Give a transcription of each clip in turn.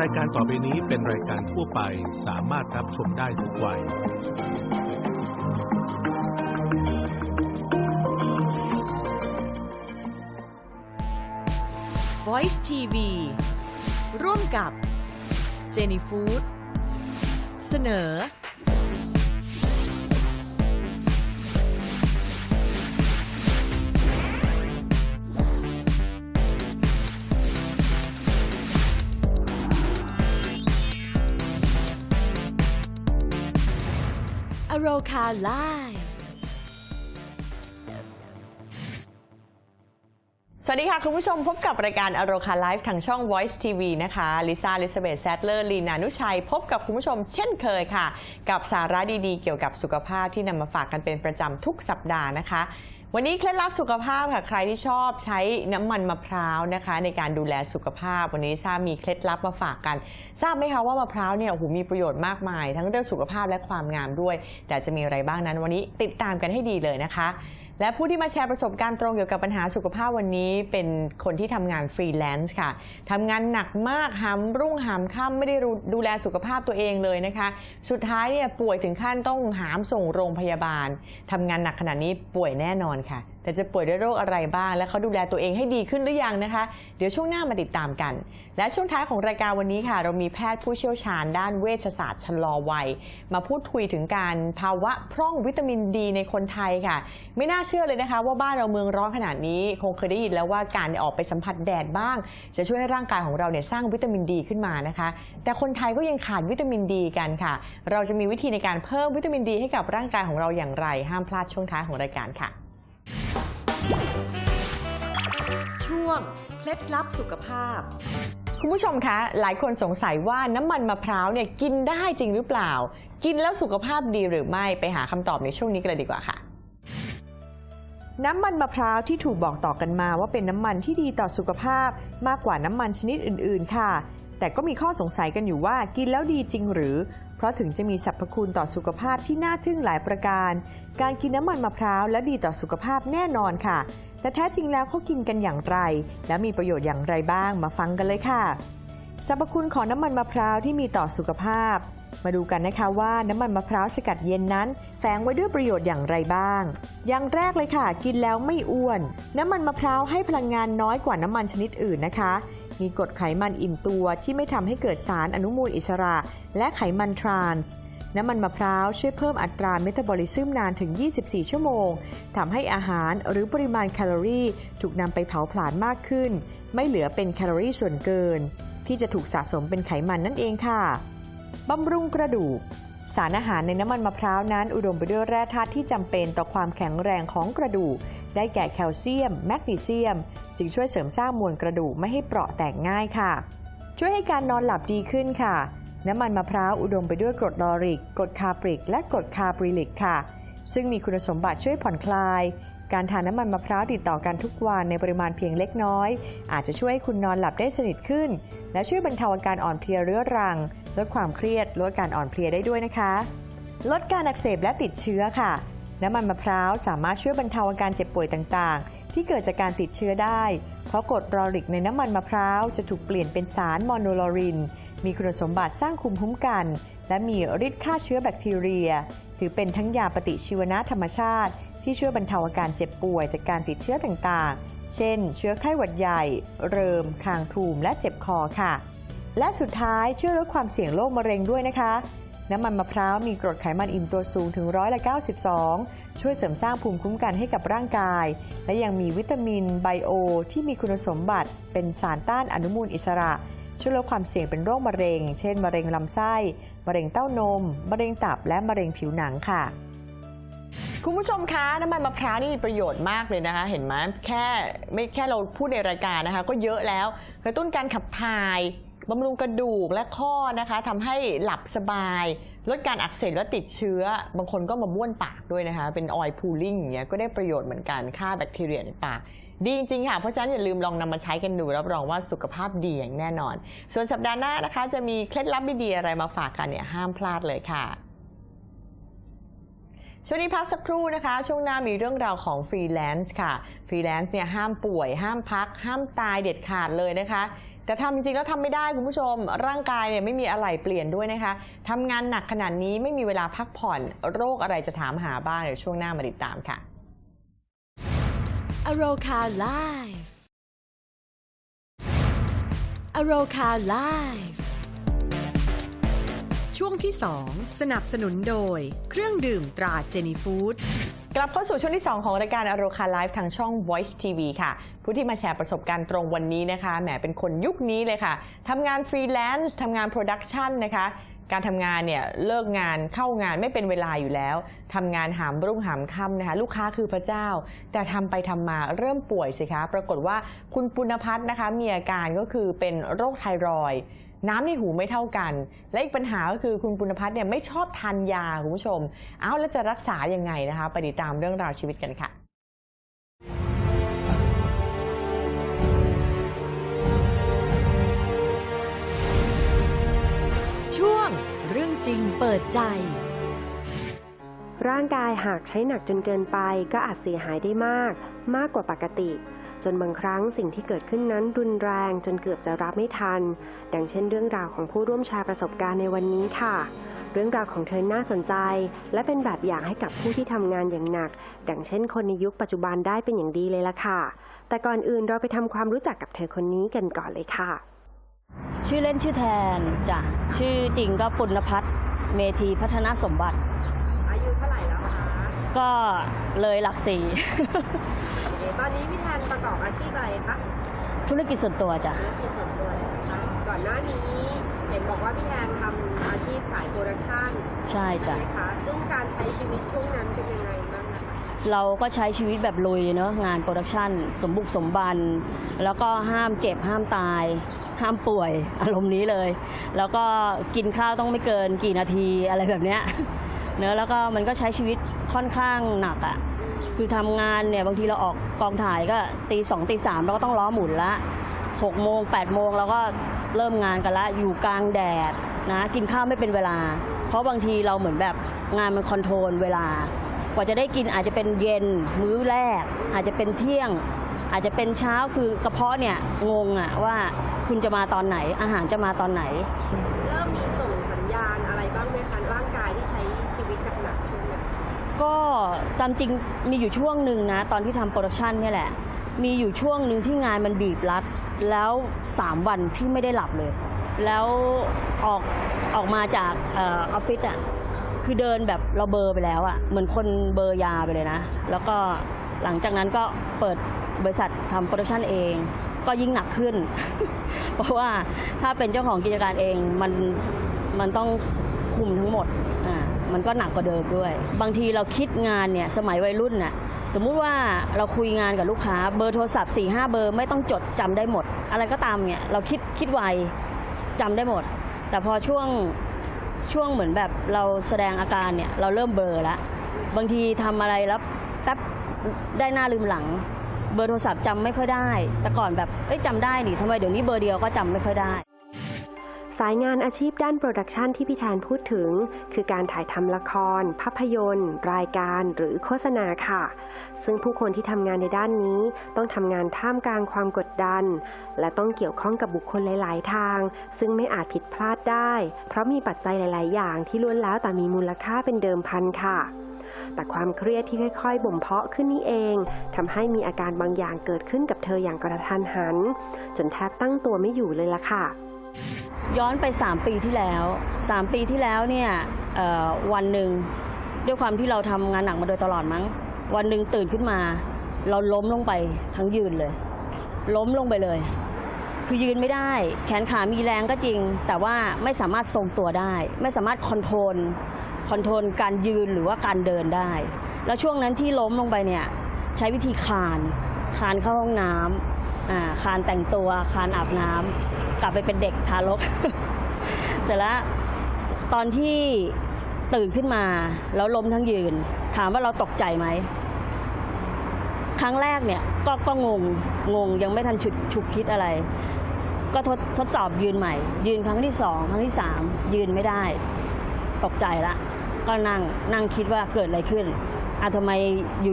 รายการต่อไปนี้เป็นรายการทั่วไปสามารถรับชมได้ทุกวัย Voice TV ร่วมกับเจนี่ฟู้ดเสนอ โรคาไลฟ์สวัสดีค่ะ คุณผู้ชมพบกับรายการอโรคาไลฟ์ทางช่อง Voice TV นะคะลิซ่าลิซาเบธแซดเลอร์ลีนานุชัย พบกับคุณผู้ชมเช่นเคยค่ะ กับสาระดีๆ เกี่ยวกับสุขภาพที่นำมาฝากกันเป็นประจำทุกสัปดาห์นะคะ วันนี้เคล็ดลับสุขภาพค่ะใครที่ชอบใช้น้ำมันมะพร้าวนะคะ ในการดูแลสุขภาพ วันนี้ทราบมีเคล็ดลับมาฝากกัน ทราบไหมคะว่ามะพร้าวเนี่ยโอ้โหมีประโยชน์มากมาย ทั้งเรื่องสุขภาพและความงามด้วย แต่จะมีอะไรบ้างนั้นวันนี้ติดตามกันให้ดีเลยนะคะ และผู้ที่มาแชร์ประสบการณ์ตรงเกี่ยวกับปัญหาสุขภาพวันนี้ เป็นคนที่ทำงานฟรีแลนซ์ค่ะทำงานหนักมากหามรุ่งหามค่ำไม่ได้รูดูแลสุขภาพตัวเองเลยนะคะ สุดท้ายเนี่ยป่วยถึงขั้นต้องหามส่งโรงพยาบาลทำงานหนักขนาดนี้ป่วยแน่นอนค่ะ แต่จะป่วยด้วยโรคอะไรบ้าง และเขาดูแลตัวเองให้ดีขึ้นหรือยังนะคะ เดี๋ยวช่วงหน้ามาติดตามกัน และช่วงท้ายของรายการวันนี้ค่ะ เรามีแพทย์ผู้เชี่ยวชาญด้านเวชศาสตร์ชะลอวัย มาพูดคุยถึงการภาวะพร่องวิตามินดีในคนไทยค่ะ ไม่น่าเชื่อเลยนะคะ ว่าบ้านเราเมืองร้อนขนาดนี้ คงเคยได้ยินแล้วว่าการออกไปสัมผัสแดดบ้าง จะช่วยให้ร่างกายของเราเนี่ยสร้างวิตามินดีขึ้นมานะคะ แต่คนไทยก็ยังขาดวิตามินดีกันค่ะ เราจะมีวิธีในการเพิ่มวิตามินดีให้กับร่างกายของเราอย่างไร ห้ามพลาดช่วงท้ายของรายการค่ะ ช่วงเคล็ดลับสุขภาพ คุณผู้ชมคะ หลายคนสงสัยว่าน้ำมันมะพร้าวเนี่ยกินได้จริงหรือเปล่า กินแล้วสุขภาพดีหรือไม่ไปหาคำตอบในช่วงนี้กันเลยดีกว่าค่ะน้ำมันมะพร้าวที่ถูกบอกต่อกันมาว่าเป็นน้ำมันที่ดีต่อสุขภาพมากกว่าน้ำมันชนิดอื่น ๆ ค่ะ แต่ก็มีข้อสงสัยกันอยู่ว่ากินแล้วดีจริงหรือ เพราะถึงจะมีสรรพคุณต่อสุขภาพที่น่าทึ่งหลายประการ การกินน้ำมันมะพร้าวและดีต่อสุขภาพแน่นอนค่ะ แต่แท้จริงแล้วเขากินกันอย่างไร และมีประโยชน์อย่างไรบ้างมาฟังกันเลยค่ะสรรพคุณของน้ำมันมะพร้าวที่มีต่อสุขภาพ มาดูกันนะคะว่าน้ำมันมะพร้าวสกัดเย็นนั้นแฝงไว้ด้วยประโยชน์อย่างไรบ้าง อย่างแรกเลยค่ะ กินแล้วไม่อ้วน น้ำมันมะพร้าวให้พลังงานน้อยกว่าน้ำมันชนิดอื่นนะคะ มีกรดไขมันอิ่มตัวที่ไม่ทำให้เกิดสารอนุมูลอิสระ และไขมันทรานส์น้ำมันมะพร้าวช่วยเพิ่มอัตราเมตาบอลิซึมนานถึง 24 ชั่วโมง ทำให้อาหารหรือปริมาณแคลอรี่ถูกนำไปเผาผลาญมากขึ้น ไม่เหลือเป็นแคลอรี่ส่วนเกิน ที่จะถูกสะสมเป็นไขมันนั่นเองค่ะ บำรุงกระดูก สารอาหารในน้ำมันมะพร้าวนั้นอุดมไปด้วยแร่ธาตุที่จำเป็นต่อความแข็งแรงของกระดูก ได้แก่แคลเซียม แมกนีเซียม จึงช่วยเสริมสร้างมวลกระดูกไม่ให้เปราะแตกง่ายค่ะ ช่วยให้การนอนหลับดีขึ้นค่ะ น้ำมันมะพร้าวอุดมไปด้วยกรดลอริก กรดคาปริก และกรดคาร์บริลิกค่ะ ซึ่งมีคุณสมบัติช่วยผ่อนคลายการทานน้ำมันมะพร้าวติดต่อกันทุกวันในปริมาณเพียงเล็กน้อย อาจจะช่วยให้คุณนอนหลับได้สนิทขึ้น และช่วยบรรเทาอาการอ่อนเพลียเรื้อรัง ลดความเครียดลดการอ่อนเพลียได้ด้วยนะคะ ลดการอักเสบและติดเชื้อค่ะ น้ำมันมะพร้าวสามารถช่วยบรรเทาอาการเจ็บป่วยต่างๆ ที่เกิดจากการติดเชื้อได้ เพราะกรดลอริกในน้ำมันมะพร้าวจะถูกเปลี่ยนเป็นสารโมโนลอริน มีคุณสมบัติสร้างภูมิคุ้มกัน และมีฤทธิ์ฆ่าเชื้อแบคทีเรีย ถือเป็นทั้งยาปฏิชีวนะธรรมชาติ ที่ช่วยบรรเทาอาการเจ็บป่วยจากการติดเชื้อต่างๆ เช่น เชื้อไข้หวัดใหญ่ เริม คางทูม และเจ็บคอค่ะ และสุดท้ายช่วยลดความเสี่ยงโรคมะเร็งด้วยนะคะ น้ำมันมะพร้าวมีกรดไขมันอิ่มตัวสูงถึงร้อยละ92 ช่วยเสริมสร้างภูมิคุ้มกันให้กับร่างกาย และยังมีวิตามินไบโอ ที่มีคุณสมบัติ เป็นสารต้านอนุมูลอิสระช่วยลดความเสี่ยงเป็นโรคมะเร็ง เช่น มะเร็งลำไส้ มะเร็งเต้านม มะเร็งตับ และมะเร็งผิวหนังค่ะ คุณผู้ชมคะน้ำมันมะพร้าวนี่มีประโยชน์มากเลยนะคะ เห็นไหมแค่ไม่แค่เราพูดในรายการนะคะ ก็เยอะแล้วกระตุ้นการขับถ่ายบำรุงกระดูกและข้อนะคะทำให้หลับสบาย ลดการอักเสบและติดเชื้อ บางคนก็มาบ้วนปากด้วยนะคะ เป็นออยล์พูลิ่งอย่างเงี้ยก็ได้ประโยชน์เหมือนกันฆ่าแบคทีเรียในปากดีจริงๆค่ะ เพราะฉะนั้นอย่าลืมลองนำมาใช้กันดู รับรองว่าสุขภาพดีอย่างแน่นอน ส่วนสัปดาห์หน้านะคะ จะมีเคล็ดลับดีๆอะไรมาฝากกันเนี่ยห้ามพลาดเลยค่ะ ช่วงนี้พักสักครู่นะคะ ช่วงหน้ามีเรื่องราวของฟรีแลนซ์ค่ะ ฟรีแลนซ์เนี่ยห้ามป่วย ห้ามพัก ห้ามตายเด็ดขาดเลยนะคะ แต่ทำจริงแล้วทำไม่ได้คุณผู้ชม ร่างกายเนี่ยไม่มีอะไรเปลี่ยนด้วยนะคะทำงานหนักขนาดนี้ไม่มีเวลาพักผ่อน โรคอะไรจะถามหาบ้างเดี๋ยวช่วงหน้ามาติดตามค่ะอโรคาไลฟ์อโรคาไลฟ์ ช่วงที่ 2 สนับสนุนโดย เครื่องดื่มตราเจนีฟู้ดกลับเข้าสู่ช่วงที่ 2 ของรายการอโรคาไลฟ์ทางช่อง Voice TV ค่ะ ผู้ที่มาแชร์ประสบการณ์ตรงวันนี้นะคะแหมเป็นคนยุคนี้เลยค่ะทำงานฟรีแลนซ์ทำงานโปรดักชันนะคะการทำงานเนี่ยเลิกงานเข้างานไม่เป็นเวลาอยู่แล้วทำงานหามรุ่งหามค่ำนะคะลูกค้าคือพระเจ้า แต่ทำไปทำมาเริ่มป่วยสิคะ ปรากฏว่าคุณปุณพัฒน์นะคะมีอาการก็คือเป็นโรคไทรอยด์ น้ำในหูไม่เท่ากัน และอีกปัญหาก็คือคุณปุณพัฒน์เนี่ยไม่ชอบทานยาคุณผู้ชม เอาแล้วจะรักษายังไงนะคะไปติดตามเรื่องราวชีวิตกันค่ะช่วงเรื่องจริงเปิดใจ ร่างกายหากใช้หนักจนเกินไปก็อาจเสียหายได้มาก มากกว่าปกติ จนบางครั้งสิ่งที่เกิดขึ้นนั้นรุนแรงจนเกือบจะรับไม่ทัน ดังเช่นเรื่องราวของผู้ร่วมแชร์ประสบการณ์ในวันนี้ค่ะ เรื่องราวของเธอน่าสนใจ และเป็นแบบอย่างให้กับผู้ที่ทำงานอย่างหนัก ดังเช่นคนในยุคปัจจุบันได้เป็นอย่างดีเลยล่ะค่ะ แต่ก่อนอื่นเราไปทำความรู้จักกับเธอคนนี้กันก่อนเลยค่ะ ชื่อเล่นชื่อแทนจ้ะชื่อจริงก็ปุณพัฒน์เมธีพัฒนาสมบัติ อายุเท่าไหร่แล้วคะ ก็เลยหลักสี่ ตอนนี้พี่แทนประกอบอาชีพอะไรคะธุรกิจส่วนตัวจ้ะ ธุรกิจส่วนตัวใช่ไหมคะก่อนหน้านี้เห็นบอกว่าพี่แทนทำอาชีพขายโปรดักชั่นใช่ใช่จ้ะไหมคะซึ่งการใช้ชีวิตช่วงนั้นเป็นยังไงบ้างนะคะเราก็ใช้ชีวิตแบบลุยเนอะงานโปรดักชันสมบุกสมบัน แล้วก็ห้ามเจ็บห้ามตาย ห้ามป่วยอารมณ์นี้เลย แล้วก็กินข้าวต้องไม่เกินกี่นาทีอะไรแบบเนี้ย เนอะแล้วก็มันก็ใช้ชีวิตค่อนข้างหนักอะ่ะคือทำงานเนี่ยบางทีเราออกกองถ่ายก็ตีสองตีสามเราก็ต้องล้อหมุนละหกโมงแปดโมงเราก็เริ่มงานกันละอยู่กลางแดดนะกินข้าวไม่เป็นเวลา เพราะบางทีเราเหมือนแบบงานมันคอนโทรลเวลา กว่าจะได้กินอาจจะเป็นเย็นมื้อแรก อาจจะเป็นเที่ยง อาจจะเป็นเช้าคือกระเพาะเนี่ยงงอะว่าคุณจะมาตอนไหนอาหารจะมาตอนไหน เริ่มมีส่งสัญญาณอะไรบ้างไหมคะร่างกายที่ใช้ชีวิตหนักๆช่วงนั้นก็ตามจริงมีอยู่ช่วงหนึ่งนะ ตอนที่ทำโปรดักชันเนี่ยแหละ มีอยู่ช่วงหนึ่งที่งานมันบีบรัด แล้ว 3 วันพี่ไม่ได้หลับเลย แล้วออกออกมาจากเออออฟฟิศอะคือเดินแบบเราเบอร์ไปแล้วอะเหมือนคนเบอร์ยาไปเลยนะ แล้วก็หลังจากนั้นก็เปิดบริษัททำโปรดักชันเอง ก็ยิ่งหนักขึ้น เพราะว่าถ้าเป็นเจ้าของกิจการเองมันมันต้องคุมทั้งหมดอ่ามันก็หนักกว่าเดิมด้วย บางทีเราคิดงานเนี่ยสมัยวัยรุ่นน่ะสมมุติว่าเราคุยงานกับลูกค้าเบอร์โทรศัพท์4ี่ห้าเบอร์ไม่ต้องจดจำได้หมด อะไรก็ตามเนี่ยเราคิดคิดไวจำได้หมด แต่พอช่วงช่วงเหมือนแบบเราแสดงอาการเนี่ยเราเริ่มเบอร์แล้วบางทีทำอะไรแล้วแป๊บได้หน้าลืมหลัง เบอร์โทรศัพท์จำไม่ค่อยได้ แต่ก่อนแบบเอ้ยจำได้นี่ทำไมเดี๋ยวนี้เบอร์เดียวก็จำไม่ค่อยได้ สายงานอาชีพด้านโปรดักชันที่พี่แทนพูดถึง คือการถ่ายทำละคร ภาพยนตร์ รายการหรือโฆษณาค่ะ ซึ่งผู้คนที่ทำงานในด้านนี้ ต้องทำงานท่ามกลางความกดดัน และต้องเกี่ยวข้องกับบุคคลหลาย ๆ ทาง ซึ่งไม่อาจผิดพลาดได้ เพราะมีปัจจัยหลาย ๆ อย่างที่ล้วนแล้วแต่มีมูลค่าเป็นเดิมพันค่ะ แต่ความเครียดที่ค่อยๆ บ่มเพาะขึ้นนี่เองทำให้มีอาการบางอย่างเกิดขึ้นกับเธออย่างกระทันหัน จนแทบตั้งตัวไม่อยู่เลยล่ะค่ะ ย้อนไป 3 ปีที่แล้ว 3 ปีที่แล้วเนี่ยวันหนึ่งด้วยความที่เราทำงานหนักมาโดยตลอดมั้ง วันหนึ่งตื่นขึ้นมา เราล้มลงไปทั้งยืนเลย ล้มลงไปเลย คือยืนไม่ได้ แขนขามีแรงก็จริง แต่ว่าไม่สามารถทรงตัวได้ ไม่สามารถคอนโทรล คอนโทรลการยืนหรือว่าการเดินได้ แล้วช่วงนั้นที่ล้มลงไปเนี่ยใช้วิธีคลานคลานเข้าห้องน้ำอ่าคลานแต่งตัวคลานอาบน้ำกลับไปเป็นเด็กทารก เสร็จแล้วตอนที่ตื่นขึ้นมาแล้วล้มทั้งยืน ถามว่าเราตกใจไหมครั้งแรกเนี่ยก็ก็งงงงยังไม่ทันฉุดฉุกคิดอะไร ก็ทดทดสอบยืนใหม่ ยืนครั้งที่สองครั้งที่สามยืนไม่ได้ ตกใจละ ก็นั่งนั่งคิดว่าเกิดอะไรขึ้นอะทำไม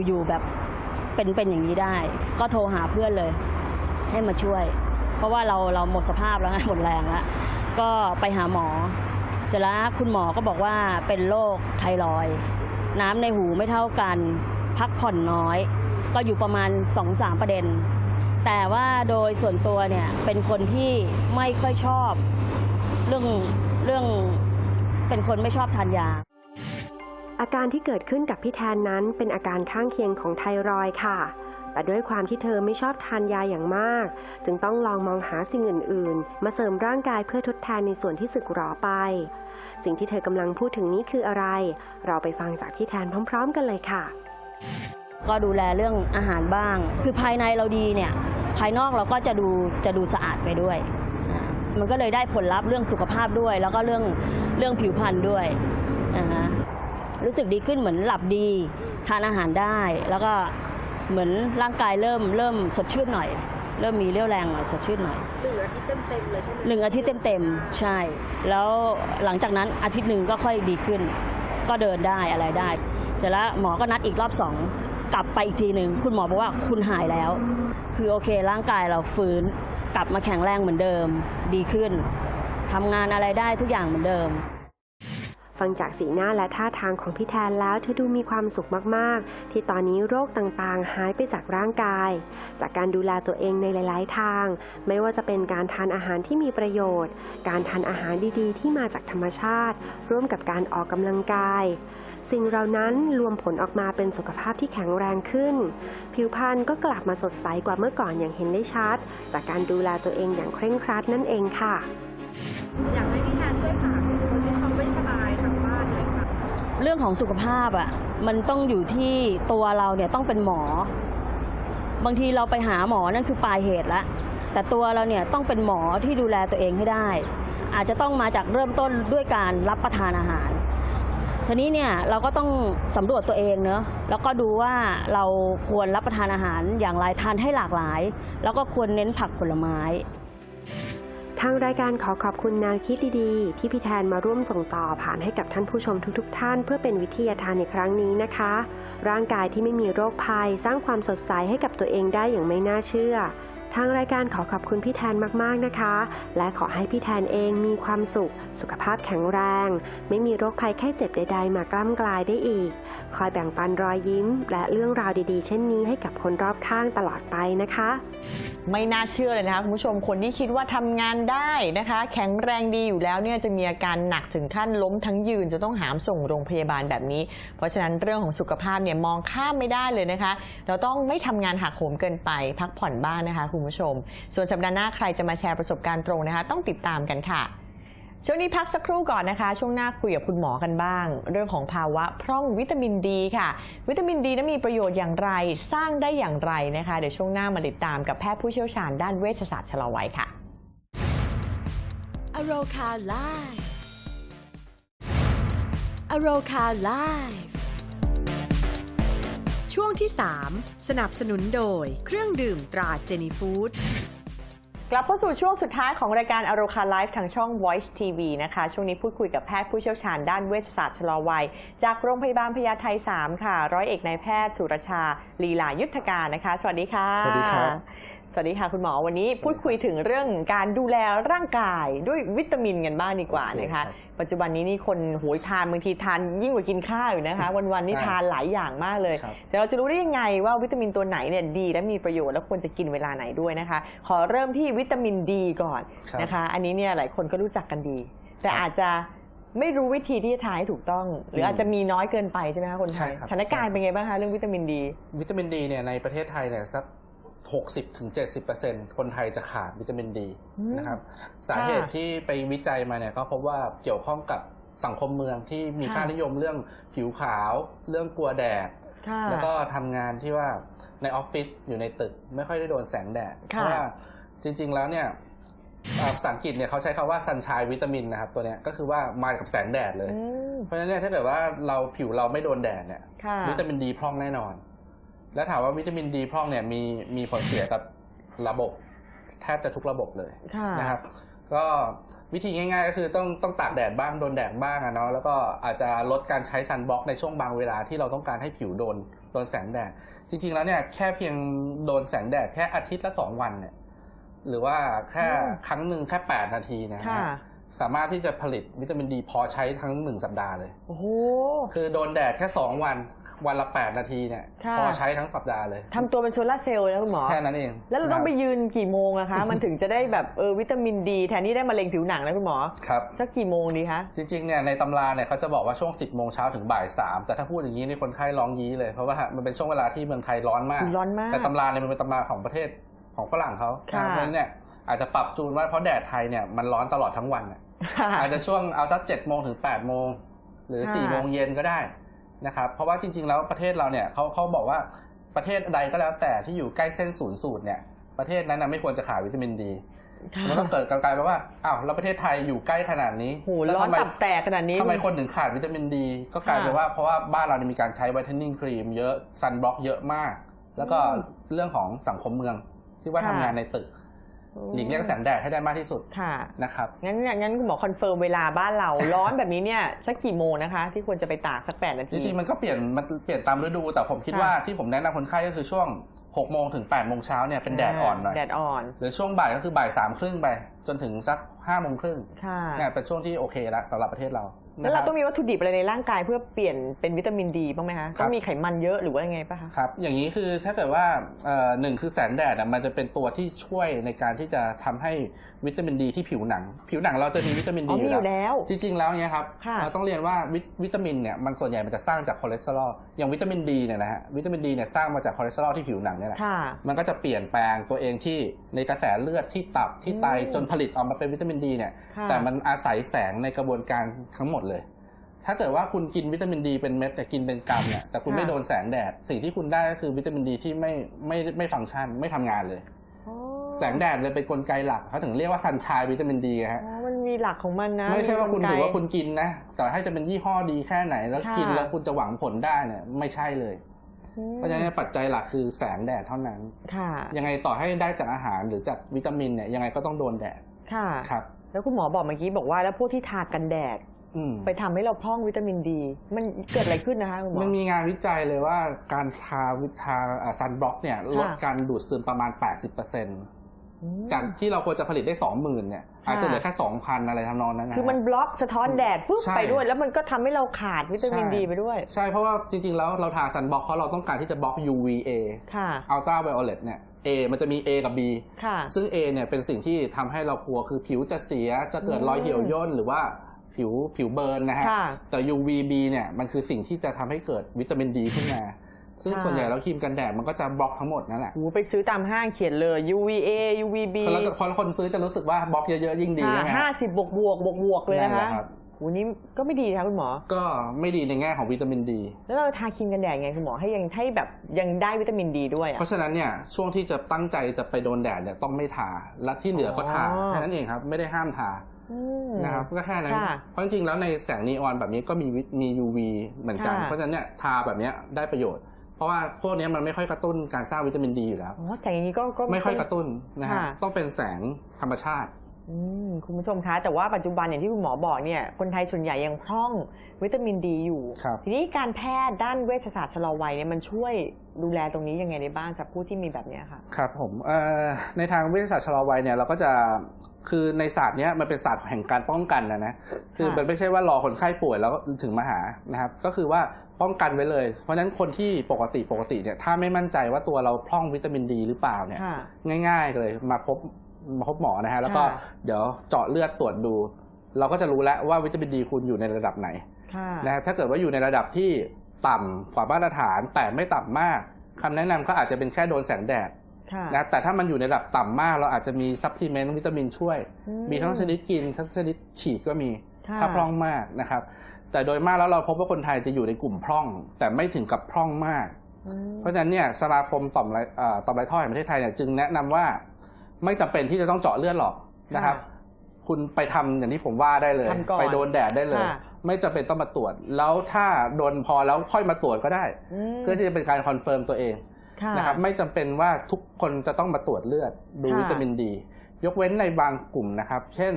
อยู่ๆแบบเป็นเป็นอย่างนี้ได้ ก็โทรหาเพื่อนเลย ให้มาช่วย เพราะว่าเราเราหมดสภาพแล้วไงหมดแรงแล้วก็ไปหาหมอ เสร็จแล้วคุณหมอก็บอกว่าเป็นโรคไทรอยน้ำในหูไม่เท่ากัน พักผ่อนน้อย ก็อยู่ประมาณ 2-3 ประเด็น แต่ว่าโดยส่วนตัวเนี่ยเป็นคนที่ไม่ค่อยชอบ เรื่องเรื่องเป็นคนไม่ชอบทานยา อาการที่เกิดขึ้นกับพี่แทนนั้นเป็นอาการข้างเคียงของไทรอยค่ะ แต่ด้วยความที่เธอไม่ชอบทานยาอย่างมาก จึงต้องลองมองหาสิ่งอื่น ๆ มาเสริมร่างกายเพื่อทดแทนในส่วนที่สึกหรอไป สิ่งที่เธอกำลังพูดถึงนี้คืออะไร เราไปฟังจากพี่แทนพร้อม ๆ กันเลยค่ะ ก็ดูแลเรื่องอาหารบ้าง คือภายในเราดีเนี่ย ภายนอกเราก็จะดูจะดูสะอาดไปด้วย มันก็เลยได้ผลลัพธ์เรื่องสุขภาพด้วย แล้วก็เรื่องเรื่องผิวพรรณด้วยนะฮะ รู้สึกดีขึ้นเหมือนหลับดี ทานอาหารได้ แล้วก็เหมือนร่างกายเริ่มเริ่มสดชื่นหน่อย เริ่มมีเรี่ยวแรงหน่อยสดชื่นหน่อยหนึ่งอาทิตย์เต็มๆเลยใช่ไหมหนึ่งอาทิตย์เต็มๆใช่ แล้วหลังจากนั้นอาทิตย์หนึ่งก็ค่อยดีขึ้น ก็เดินได้อะไรได้ เสร็จแล้วหมอก็นัดอีกรอบสองกลับไปอีกทีหนึ่งคุณหมอบอกว่าคุณหายแล้ว คือโอเค ร่างกายเราฟื้น กลับมาแข็งแรงเหมือนเดิม ดีขึ้นทำงานอะไรได้ทุกอย่างเหมือนเดิม ฟังจากสีหน้าและท่าทางของพี่แทนแล้วเธอดูมีความสุขมากๆ ที่ตอนนี้โรคต่างๆ หายไปจากร่างกาย จากการดูแลตัวเองในหลายๆ ทาง ไม่ว่าจะเป็นการทานอาหารที่มีประโยชน์ การทานอาหารดีๆ ที่มาจากธรรมชาติ ร่วมกับการออกกำลังกายสิ่งเหล่านั้นรวมผลออกมาเป็นสุขภาพที่แข็งแรงขึ้น ผิวพรรณก็กลับมาสดใสกว่าเมื่อก่อนอย่างเห็นได้ชัด จากการดูแลตัวเองอย่างเคร่งครัดนั่นเองค่ะ อยากให้พี่แทนช่วยถา เรื่องของสุขภาพอะมันต้องอยู่ที่ตัวเราเนี่ยต้องเป็นหมอ บางทีเราไปหาหมอนั่นคือปลายเหตุละแต่ตัวเราเนี่ยต้องเป็นหมอที่ดูแลตัวเองให้ได้ อาจจะต้องมาจากเริ่มต้นด้วยการรับประทานอาหารทีนี้เนี่ยเราก็ต้องสำรวจตัวเองเนอะแล้วก็ดูว่าเราควรรับประทานอาหารอย่างไรทานให้หลากหลาย แล้วก็ควรเน้นผักผลไม้ ทางรายการขอขอบคุณแนวคิดดีๆ ที่พี่แทนมาร่วมส่งต่อผ่านให้กับท่านผู้ชมทุกๆ ท่าน เพื่อเป็นวิทยาทานในครั้งนี้นะคะ ร่างกายที่ไม่มีโรคภัย สร้างความสดใสให้กับตัวเองได้อย่างไม่น่าเชื่อ ทางรายการขอขอบคุณพี่แทนมาก ๆ นะคะ และขอให้พี่แทนเองมีความสุข สุขภาพแข็งแรง ไม่มีโรคภัยแค่เจ็บใด ๆ มากล้ำกลายได้อีก คอยแบ่งปันรอยยิ้ม และเรื่องราวดีๆ เช่นนี้ให้กับคนรอบข้างตลอดไปนะคะ ไม่น่าเชื่อเลยนะคะคุณผู้ชมคนที่คิดว่าทำงานได้นะคะ แข็งแรงดีอยู่แล้วเนี่ยจะมีอาการหนักถึงขั้นล้มทั้งยืนจะต้องหามส่งโรงพยาบาลแบบนี้ เพราะฉะนั้นเรื่องของสุขภาพเนี่ยมองข้ามไม่ได้เลยนะคะ เราต้องไม่ทำงานหักโหมเกินไปพักผ่อนบ้างนะคะคุณผู้ชม ส่วนสัปดาห์หน้าใครจะมาแชร์ประสบการณ์ตรงนะคะ ต้องติดตามกันค่ะช่วงนี้พักสักครู่ก่อนนะคะ ช่วงหน้าคุยกับคุณหมอกันบ้าง เรื่องของภาวะพร่องวิตามินดีค่ะ วิตามินดีนั้นมีประโยชน์อย่างไรสร้างได้อย่างไรนะคะ เดี๋ยวช่วงหน้ามาติดตามกับแพทย์ผู้เชี่ยวชาญด้านเวชศาสตร์ชะลอวัยค่ะอโรคาไลฟ์อโรคาไลฟ์ ช่วงที่ 3 สนับสนุนโดย เครื่องดื่มตราเจนีฟู้ดกลับเข้าสู่ช่วงสุดท้ายของรายการอโรคาไลฟ์ทางช่อง Voice TV นะคะ ช่วงนี้พูดคุยกับแพทย์ผู้เชี่ยวชาญด้านเวชศาสตร์ชะลอวัย จากโรงพยาบาลพญาไท 3 ค่ะ ร้อยเอกนายแพทย์สุรชา ลีลายุทธการนะคะ สวัสดีค่ะ สวัสดีครับ สวัสดีค่ะคุณหมอวันนี้พูดคุยถึงเรื่องการดูแลร่างกายด้วยวิตามินกันบ้างดีกว่านะคะโอเคครับปัจจุบันนี้นี่คนโหยทานบางทีทานยิ่งกว่ากินข้าวอยู่นะคะ วันๆนี่ใช่ทานหลายอย่างมากเลยครับแต่เราจะรู้ได้ยังไงว่าวิตามินตัวไหนเนี่ยดี และมีประโยชน์และควรจะกินเวลาไหนด้วยนะคะ ขอเริ่มที่วิตามินดีก่อนครับนะคะ อันนี้เนี่ยหลายคนก็รู้จักกันดี แต่ครับอาจจะไม่รู้วิธีที่จะทานให้ถูกต้อง หรือมอาจจะมีน้อยเกินไปใช่ไหมคะคนไทใช่ยครับสถานการณ์เป็นไงบ้างคะเรื่องวิตามินดี วิตามินดีเนี่ยในประเทศไทยเนี่ยสัก 60ถึง70คนไทยจะขาดวิตามินดีอืมนะครับสาเหตุที่ไปวิจัยมาเนี่ยก็พบว่าเกี่ยวข้องกับสังคมเมืองที่มีค่ะค่านิยมเรื่องผิวขาว เรื่องกลัวแดดค่ะแล้วก็ทำงานที่ว่าในออฟฟิศอยู่ในตึก ไม่ค่อยได้โดนแสงแดดเพค่ะราะว่าจริง ๆแล้วเนี่ยอ่าภาษาอังกฤษเนี่ยเขาใช้คำว่า sunshine วิตามินนะครับตัวเนี้ยก็คือว่ามากับแสงแดดเลยอืมเพราะฉะนั้นเนี่ยถ้าเกิดว่าเราผิวเราไม่โดนแดดเนี่ยค่ะวิตามินดีพร่องแน่นอน แล้วถามว่าวิตามินดีพร่องเนี่ยมีมีผลเสียกับระบบแทบจะทุกระบบเลยค่ะนะครับ ก็วิธีง่ายๆ ก็คือต้องต้องตากแดดบ้างโดนแดดบ้างอะเนาะแล้วก็อาจจะลดการใช้ซันบล็อกในช่วงบางเวลาที่เราต้องการให้ผิวโดนโดนแสงแดด จริงๆแล้วเนี่ยแค่เพียงโดนแสงแดดแค่อาทิตย์ละสองวันเนี่ยหรือว่าแค่อืมครั้งหนึ่งแค่ 8 นาทีเนยนะค่ะฮะ สามารถที่จะผลิตวิตามินดีพอใช้ทั้ง1สัปดาห์เลย โอ้โห คือโดนแดดแค่ 2 วัน วันละ 8 นาทีเนี่ยค่ะ พอใช้ทั้งสัปดาห์เลย ทำตัวเป็นโซลาร์เซลล์แล้วคุณหมอ แค่นั้นเองแล้วเราต้องไปนะคบยืนกี่โมงอะคะ มันถึงจะได้แบบเออวิตามินดีแทนที่ได้มะเร็งผิวหนังแล้วคุณหมอ ครับ สักกี่โมงดีคะ จริงๆเนี่ยในตำราเนี่ยเขาจะบอกว่าช่วง 10 โมงเช้าถึงบ่าย 3 แต่ถ้าพูดอย่างนี้นี่คนไข้ร้องยี้เลย เพราะว่ามันเป็นช่วงเวลาที่เมืองไทยร้อนมาก ร้อนมากแต่ตำราเนี่ยมันเป็นตำราของประเทศของฝรั่งเขาค่ะ เพราะฉะนั้นเนี่ยอาจจะปรับจูนว่าเพราะแดดไทยเนี่ยมันร้อนตลอดทั้งวันน่ะค่ะ อาจจะช่วงเอาสักเจ็ดโมงถึง8ปดโมงหรือค่ะ4ี่โมงเย็นก็ได้นะครับ เพราะว่าจริง ๆ แล้วประเทศเราเนี่ยเขาเขาบอกว่าประเทศใดก็แล้วแต่ที่อยู่ใกล้เส้นศูนย์สูตรเนี่ยประเทศนั้นนะไม่ควรจะขาดวิตามินดีมันก็เกิดกลายเป็นว่าอ้าวแล้วประเทศไทยอยู่ใกล้ขนาดนี้โหแล้วร้อนทำไมตับแตกขนาดนี้ทำไมคนถึงขาดวิตามินดี ก็กลายเป็นค่ะว่าเพราะว่าบ้านเราเนี่ยมีการใช้ไวท์เทนนิ่งครีมเยอะซันบล็อกเยอะมาก แล้วก็อืมเรื่องของสังคมเมืองที่ว่าค่ะทำงานในตึก หลีกเลี่ยงแสงแดดให้ได้มากที่สุดค่ะนะครับงั้นงั้นคุณหมอคอนเฟิร์มเวลาบ้านเราร้อนแบบนี้เนี่ยสักกี่โมงนะคะ ที่ควรจะไปตากสักแปดนาจทีริงๆมันก็เปลี่ยนมันเปลี่ยนตามฤดู แต่ผมคิดค่ะว่าที่ผมแนะนำคนไข้ก็คือช่วง6โมงถึง8โมงเช้าเนี่ยเป็นแดดอ่อนหน่อยแดดอ่อนหรือช่วงบ่ายก็คือบ่ายสามครึ่งไปจนถึงสัก5โมงครึ่งค่ะเนี่ยเป็นช่วงที่โอเคแล้วสำหรับประเทศเรา แล้วเรานะคบต้องมีวัตถุดิบอะไรในร่างกายเพื่อเปลี่ยนเป็นวิตามินดีบ้างไหมคะครับต้องมีไขมันเยอะหรือว่ายังไงปะคะครับ อย่างนี้คือถ้าเกิดว่าเอ่อหนึ่งคือแสงแดดอะมันจะเป็นตัวที่ช่วยในการที่จะทำให้วิตามินดีที่ผิวหนัง ผิวหนังเราจะมีวิตามินอ๋ดีอมีอยู่แล้ว จริง ๆ แล้วเนี่ยครับค่ะเราต้องเรียนว่าวิตวิตามินเนี่ยมันส่วนใหญ่มันจะสร้างจากคอเลสเตอรอลอย่างวิตามินดีเนี่ยนะฮะวิตามินดีเนี่ยสร้างมาจากคอเลสเตอรอลที่ผิวหนังเนี่ยแหละค่ะมันก็จะเปลี่ยนแปลงตัวเองที่ ในกระแสเลือดที่ตับที่ไตอืมจนผลิตออกมาเป็นวิตามินดีเนี่ย ค่ะแต่มันอาศัยแสงในกระบวนการทั้งหมดเลย ถ้าเกิดว่าคุณกินวิตามินดีเป็นเม็ดแต่กินเป็นกรัมเนี่ยแต่คุณไม่โดนแสงแดด สิ่งที่คุณได้ก็คือวิตามินดีที่ไม่ไม่ไม่ฟังก์ชันไม่ทำงานเลยอ๋อแสงแดดเลยเป็นกลไกหลักเขาถึงเรียกว่าซันชายวิตามินดีฮะ อ๋อมันมีหลักของมันนะไม่ใช่ว่าคุณกลไกถือว่าคุณกินนะ แต่ให้จะเป็นยี่ห้อดีแค่ไหนแล้วค่ะกินแล้วคุณจะหวังผลได้เนี่ยไม่ใช่เลยอืม เพราะฉะนั้นปัจจัยหลักคือแสงแดดเท่านั้นค่ะยังไงต่อให้ได้จากอาหารหรือจากวิตามินเนี่ยยังไงก็ต้องโดนแดดค่ะครับแล้วคุณหมอบอกเมื่อกี้บอกว่าแล้วพวกที่ทากันแดดอืมไปทำให้เราพร่องวิตามินดี มันเกิดอะไรขึ้นนะคะคุณหมอมันมีงานวิจัยเลยว่าการทาวิทาซันบล็อกเนี่ยลดการดูดซึมประมาณ 80%อืม จากที่เราควรจะผลิตได้20,000เนี่ยอาจจะเหลือแค่2,000อะไรทำนองนั้นนะคือมันบล็อกสะท้อนแดดฟึบใช่ไปด้วย แล้วมันก็ทำให้เราขาดวิตามินใช่ดีไปด้วย ใช่เพราะว่าจริงๆ แล้วเราทาซันบล็อกเพราะเราต้องการที่จะบล็อก UVA ค่ะอัลตราไวโอเลตเนี่ย A มันจะมี A กับ B ค่ะซึ่ง A เนี่ยเป็นสิ่งที่ทำให้เรากลัวคือผิวจะเสียจะเกิดรอยเหี่ยวย่นหรือว่าผิวผิวเบิร์นนะฮะค่ะแต่ UVB เนี่ยมันคือสิ่งที่จะทำให้เกิดวิตามินดีขึ้นมา ซึ่งค่ะส่วนใหญ่แล้วครีมกันแดดมันก็จะบล็อกทั้งหมดนั่นแหละโหไปซื้อตามห้างเขียนเลย UVA UVB แล้วคนคนซื้อจะรู้สึกว่าบล็อกเยอะๆยิ่งดีใช่ไหมฮะห้าสิบบวกบวกบวกบวกเลยนั่นนะแหคะละครับโหนี่ก็ไม่ดีนะคะคุณหมอ ก็ไม่ดีในแง่ของวิตามินดี แล้วเราทาครีมกันแดดไงคุณหมอให้ยังให้แบบยังได้วิตามินดีด้วยอะเพราะฉะนั้นเนี่ยช่วงที่จะตั้งใจจะไปโดนแดดเนี่ยต้องไม่ทา และที่เหลือก็ทาอ๋อแค่นั้นเองครับไม่ได้ห้ามทาอืมนะครับก็แค่นั้นค่ะเพราะจริงๆแล้วในแสงนีออนแบบนี้ก็มีวิมี UV เหมือนกันค่ะเพราะฉะนั้นเนี่ยทาแบบเนี้ยได้ประโยชน์เพ ราะว่าพวกเนี้ยมันไม่ค่อยกระตุ้นการสร้างวิตามินดีอยู่แล้วอ๋อแต่อย่างนี้ก็ก็ไม่ค่อยกระตุ้นนะฮะค่ะต้องเป็นแสงธรรมชาติอืมคุณผู้ชมคะแต่ว่าปัจจุบันอย่างที่คุณหมอบอกเนี่ยคนไทยส่วนใหญ่ยังพร่องวิตามินดีอยู่ครับทีนี้การแพทย์ด้านเวชศาสตร์ชะลอวัยเนี่ยมันช่วย ดูแลตรงนี้ยังไงได้บ้างสำหรับผู้ที่มีแบบเนี้ยค่ะ ครับผมเอ่อในทางวิทยาศาสตร์ชะลอวัยเนี่ยเราก็จะคือในศาสตร์เนี้ยมันเป็นศาสตร์แห่งการป้องกันนะนะคือค่ะมันไม่ใช่ว่ารอคนไข้ป่วยแล้วถึงมาหานะครับ ก็คือว่าป้องกันไว้เลย เพราะฉะนั้นคนที่ปกติปกติเนี่ยถ้าไม่มั่นใจว่าตัวเราพร่องวิตามินดีหรือเปล่าเนี่ยค่ะง่าย ๆ เลยมาพบมาพบหมอนะฮะแล้วก็ค่ะเดี๋ยวเจาะเลือดตรวจดู เราก็จะรู้แล้วว่าวิตามินดีคุณอยู่ในระดับไหนค่ะนะฮะถ้าเกิดว่าอยู่ในระดับที่ ต่ำกว่ามาตรฐานแต่ไม่ต่ำมากคำแนะนำก็อาจจะเป็นแค่โดนแสงแดดค่ะนะแต่ถ้ามันอยู่ในระดับต่ำมากเราอาจจะมีซัพพลีเมนต์วิตามินช่วยอืมีทั้งชนิดกิน ทั้งชนิดฉีดก็มีค่ะถ้าพร่องมากนะครับ แต่โดยมากแล้วเราพบว่าคนไทยจะอยู่ในกลุ่มพร่อง แต่ไม่ถึงกับพร่องมากอืมเพราะฉะนั้นเนี่ยสมาคมต่อมไรเอ่อต่อมไรท่อแห่งประเทศไทยเนี่ยจึงแนะนำว่า ไม่จำเป็นที่จะต้องเจาะเลือดหรอกนะครับ คุณไปทำอย่างที่ผมว่าได้เลย ทำก่อนไปโดนแดดได้เลย ค่ะ ไม่จำเป็นต้องมาตรวจ แล้วถ้าโดนพอแล้วค่อยมาตรวจก็ได้ มเพื่อที่จะเป็นการคอนเฟิร์มตัวเองค่ะ นะครับไม่จำเป็นว่าทุกคนจะต้องมาตรวจเลือดดูค่ะ วิตามินดี ยกเว้นในบางกลุ่มนะครับ เช่น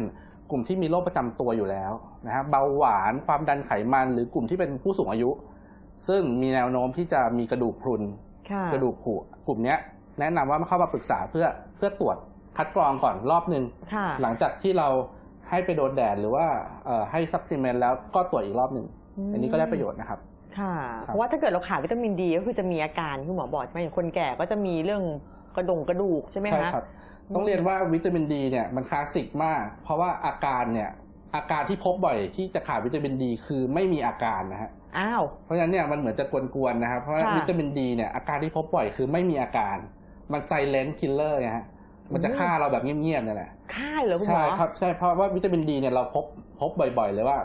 กลุ่มที่มีโรคประจำตัวอยู่แล้วนะครับเบาหวานความดันไขมันหรือกลุ่มที่เป็นผู้สูงอายุ ซึ่งมีแนวโน้มที่จะมีกระดูกพรุน ค่ะ กระดูกผุกลุ่มเนี้ยแนะนำว่ามาเข้ามาปรึกษาเพื่อเพื่อตรวจ คัดกรองก่อนรอบหนึ่งค่ะหลังจากที่เราให้ไปโดนแดดหรือว่าเอ่อให้ซัพพลีเมนต์แล้วก็ตรวจอีกรอบหนึ่งอืมอันนี้ก็ได้ประโยชน์นะครับค่ะครับเพราะว่าถ้าเกิดเราขาดวิตามินดีก็คือจะมีอาการคุณหมอบอกใช่ไหมอย่างคนแก่ก็จะมีเรื่องกระดงกระดูกใช่ไหมใช่คะครับต้องเรียนว่าวิตามินดีเนี่ยมันคลาสสิกมาก เพราะว่าอาการเนี่ยอาการที่พบบ่อยที่จะขาดวิตามินดีคือไม่มีอาการนะฮะอ้าวเพราะฉะนั้นเนี่ยมันเหมือนจะกวนๆนะครับเพราะว่าค่ะวิตามินดีเนี่ยอาการที่พบบ่อยคือไม่มีอาการมันไซเลนต์คิลเลอร์ไงฮะ มันจะฆ่าเราแบบเงียบๆนี่แหละค่ายเหรอคุณหมใช่อครับใช่เพราะว่าวิตามินดีเนี่ยเราพบพบบ่อย ๆ เลยว่า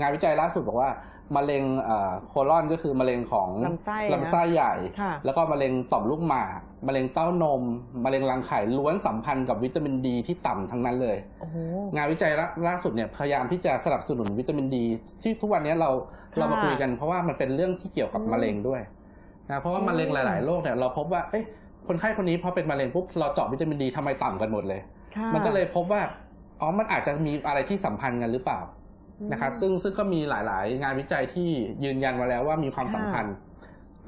งานวิจัยล่าสุดบอกว่ามะเร็งเอ่อโคลอนก็คือมะเร็งของลำไส้นะลำไส้ใหญ่ค่ะแล้วก็มะเร็งต่อมลูกหมากมะเร็งเต้านมมะเร็งรังไข่ล้วนสัมพันธ์กับวิตามินดีที่ต่ำทั้งนั้นเลยโอ้โหงานวิจัยล่าล่าสุดเนี่ยพยายามที่จะสนับสนุนวิตามินดี ที่ทุกวันนี้เราค่ะเรามาคุยกันเพราะว่ามันเป็นเรื่องที่เกี่ยวกับอืมมะเร็งด้วยนะเพราะว่าอืมมะเร็งหลาย ๆ โรคเนี่ยเราพบว่าเอ้ย คนไข้คนนี้พอเป็นมะเร็งปุ๊บเราเจาะวิตามินดีทำไมต่ำกันหมดเลยค่ะมันก็เลยพบว่าอ๋อมันอาจจะมีอะไรที่สัมพันธ์กันหรือเปล่านะครับซึ่งซึ่งก็มีหลาย ๆ งานวิจัยที่ยืนยันมาแล้วว่ามีความสัมพันธ์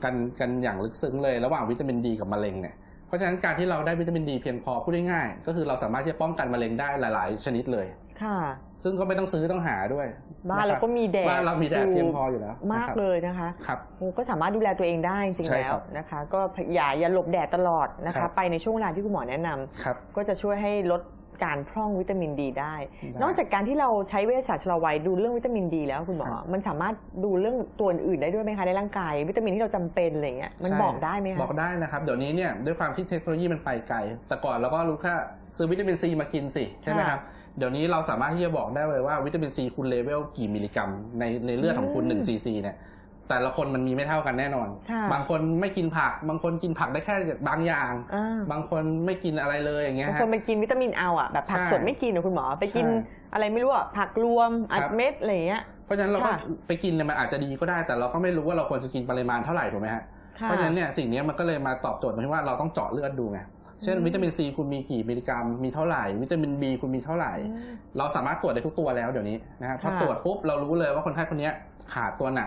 กันกันอย่างลึกซึ้งเลยระหว่างวิตามินดีกับมะเร็งเนี่ยเพราะฉะนั้นการที่เราได้วิตามินดีเพียงพอพูดง่ายๆก็คือเราสามารถที่จะป้องกันมะเร็งได้หลาย ๆ ชนิดเลยค่ะ ซึ่งก็ไม่ต้องซื้อต้องหาด้วยบ้านเราะคบก็มีแดดบ้านเรามีแดดเพียงพออยู่แล้ว มากนะครับเลยนะคะครับโอ้ก็สามารถดูแลตัวเองได้จริงๆใช่แล้ควรับนะคะ ก็อย่าอย่าหลบแดดตลอดนะครัคะบไปในช่วงเวลาที่คุณหมอแนะนำครับก็จะช่วยให้ลด การพร่องวิตามินดีได้ได้ นอกจากการที่เราใช้เวชศาสตร์ชะลอวัยดูเรื่องวิตามินดีแล้วคุณหมอครับมันสามารถดูเรื่องตัวอื่นๆได้ด้วยไหมคะในร่างกาย วิตามินที่เราจำเป็นอะไรเงี้ยมันใช่บอกได้ไหมคะบอกได้นะครับเดี๋ยวนี้เนี่ยด้วยความที่เทคโนโลยีมันไปไกลแต่ก่อนเราก็รู้แค่ซื้อวิตามินซีมากินสิใช่ไหมครับเดี๋ยวนี้เราสามารถที่จะบอกได้เลยว่าวิตามินซีคุณเลเวลกี่มิลลิกรัมในในเลือดของคุณอืม1ซีซีเนี่ย แต่ละคนมันมีไม่เท่ากันแน่นอนค่ะบางคนไม่กินผัก บางคนกินผักได้แค่บางอย่างอ่าบางคนไม่กินอะไรเลยอย่างเงี้ยบางฮะคนไปกินวิตามินเอาอะแบบผักใช่สดไม่กินนะคุณหมอไปกินใช่อะไรไม่รู้อะผักรวมอัดครับเม็ดอะไรอย่างเงี้ยเพราะฉะนั้นเราก็ค่ะไปกินเนี่ยมันอาจจะดีก็ได้ แต่เราก็ไม่รู้ว่าเราควรจะกินปริมาณเท่าไหร่ถูกไหมฮะค่ะเพราะฉะนั้นเนี่ยสิ่งนี้มันก็เลยมาตอบโจทย์ตรงที่ว่าเราต้องเจาะเลือดดูไงเช่นอืมวิตามินซีคุณมีกี่มิลลิกรัมมีเท่าไหร่ วิตามินบีคุณมีเท่าไหร่อืมเราสามารถตรวจได้ทุกตัวแล้วเดี๋ยวนี้นะครับพอค่ะตรวจปุ๊บเรารู้เลยว่าคนไข้คนเนี้ยขาดตัวไหน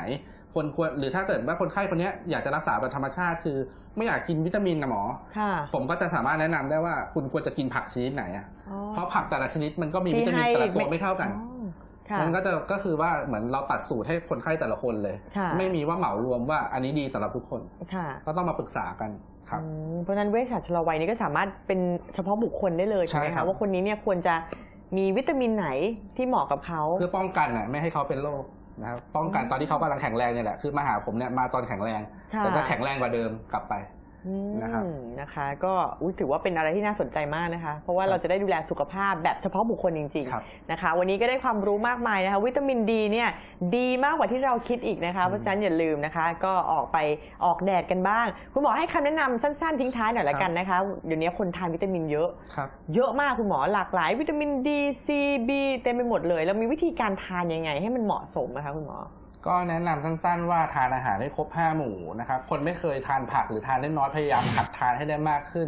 ควรควรหรือถ้าเกิดว่าคนไข้คนเนี้ยอยากจะรักษาแบบธรรมชาติ คือ ไม่อยากกินวิตามินนะหมอค่ะผมก็จะสามารถแนะนำได้ว่าคุณควรจะกินผักชนิดไหนอะอ๋อเพราะผักแต่ละชนิดมันก็มีวิตามินแต่ละตัวไม่เท่ากันอ๋อค่ะมันก็จะก็คือว่าเหมือนเราตัดสูตรให้คนไข้แต่ละคนเลยค่ะไม่มีว่าเหมารวมว่าอันนี้ดีสำหรับทุกคนค่ะก็ต้องมาปรึกษากันครับอืมเพราะฉะนั้นเวชศาสตร์ชะลอวัยนี้ก็สามารถเป็นเฉพาะบุคคลได้เลยใช่ใช่ไหมครัคะบว่าคนนี้เนี่ยควรจะมีวิตามินไหนที่เหมาะกับเขาเพื่อป้องกันน่ะไม่ให้เขาเป็นโรค นะครับป้องกันตอนที่เขากำลังแข็งแรงเนี่ยแหละคือมาหาผมเนี่ยมาตอนแข็งแรงค่ะแต่ก็แข็งแรงกว่าเดิมกลับไปอืม นะครับนะคะ ก็อุ๊ยถือว่าเป็นอะไรที่น่าสนใจมากนะคะ เพราะว่าครับเราจะได้ดูแลสุขภาพแบบเฉพาะบุคคลจริงครับๆนะคะ วันนี้ก็ได้ความรู้มากมายนะคะ วิตามินดีเนี่ยดีมากกว่าที่เราคิดอีกนะคะ เพราะฉะนั้นอย่าลืมนะคะ ก็ออกไปออกแดดกันบ้าง คุณหมอให้คำแนะนำสั้นๆทิ้งท้ายหน่อยละกันนะคะเดี๋ยวนี้คนทานวิตามินเยอะครับเยอะมากคุณหมอหลากหลายวิตามินดีซีบีเต็มไปหมดเลย แล้วมีวิธีการทานยังไง ให้มันเหมาะสมนะคะคุณหมอ ก็แนะนำสั้นๆ ว่าทานอาหารให้ครบ 5 หมู่นะครับ คนไม่เคยทานผักหรือทานได้น้อยพยายามหัดทานให้ได้มากขึ้น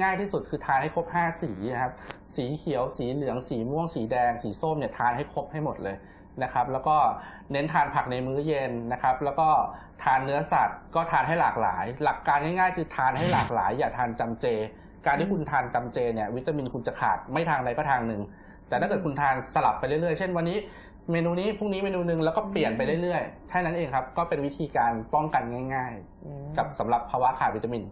ง่ายที่สุดคือทานให้ครบ 5 สีนะครับ สีเขียว สีเหลือง สีม่วง สีแดง สีส้มเนี่ยทานให้ครบให้หมดเลยนะครับ แล้วก็เน้นทานผักในมื้อเย็นนะครับ แล้วก็ทานเนื้อสัตว์ ก็ทานให้หลากหลาย หลักการง่ายๆ คือทานให้หลากหลาย อย่าทานจำเจ การที่คุณทานจำเจเนี่ยวิตามินคุณจะขาดไม่ทางใดก็ทางหนึ่งแต่ถ้าเกิดคุณทานสลับไปเรื่อยๆ เช่นวันนี้ เมนูนี้พรุ่งนี้เมนูหนึ่งแล้วก็เปลี่ยนไปเรื่อยๆแค่นั้นเองครับ ก็เป็นวิธีการป้องกันง่ายอืมๆกับสำหรับภาวะขาดวิตามิน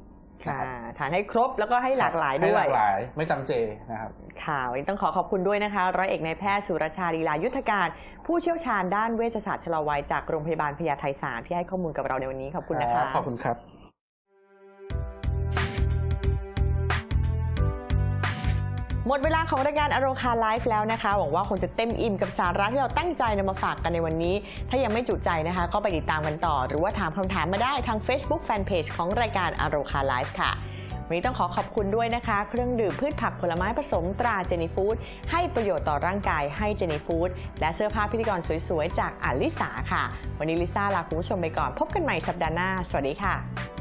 นะค่ะครับทานให้ครบแล้วก็ให้หลากหลายให้ด้หวยลากหลายไม่จำเจนะครับค่ะวันนี้ต้องขอขอบคุณด้วยนะคะ ร้อยเอกนายแพทย์สุรชาลีลายุทธการ ผู้เชี่ยวชาญด้านเวชศาสตร์ชะลอวัยจากโรงพยาบาลพญาไทสามที่ให้ข้อมูลกับเราในวันนี้ขอบคุณนะคะขอบคุณครับ หมดเวลาของรายการอโรคาไลฟ์แล้วนะคะหวังว่าคงจะเต็มอิ่มกับสาระที่เราตั้งใจนำมาฝากกันในวันนี้ ถ้ายังไม่จุใจนะคะ ก็ไปติดตามกันต่อ หรือว่าถามคำถามมาได้ทาง Facebook Fanpage ของรายการอโรคาไลฟ์ค่ะวันนี้ต้องขอขอบคุณด้วยนะคะ เครื่องดื่มพืชผักผลไม้ผสมตราเจนี่ฟู้ดให้ประโยชน์ต่อร่างกายให้เจนี่ฟู้ดและเสื้อผ้าพิธีกรสวยๆ จากอลิสาค่ะ วันนี้ลิซ่าลาคุณผู้ชมไปก่อน พบกันใหม่สัปดาห์หน้า สวัสดีค่ะ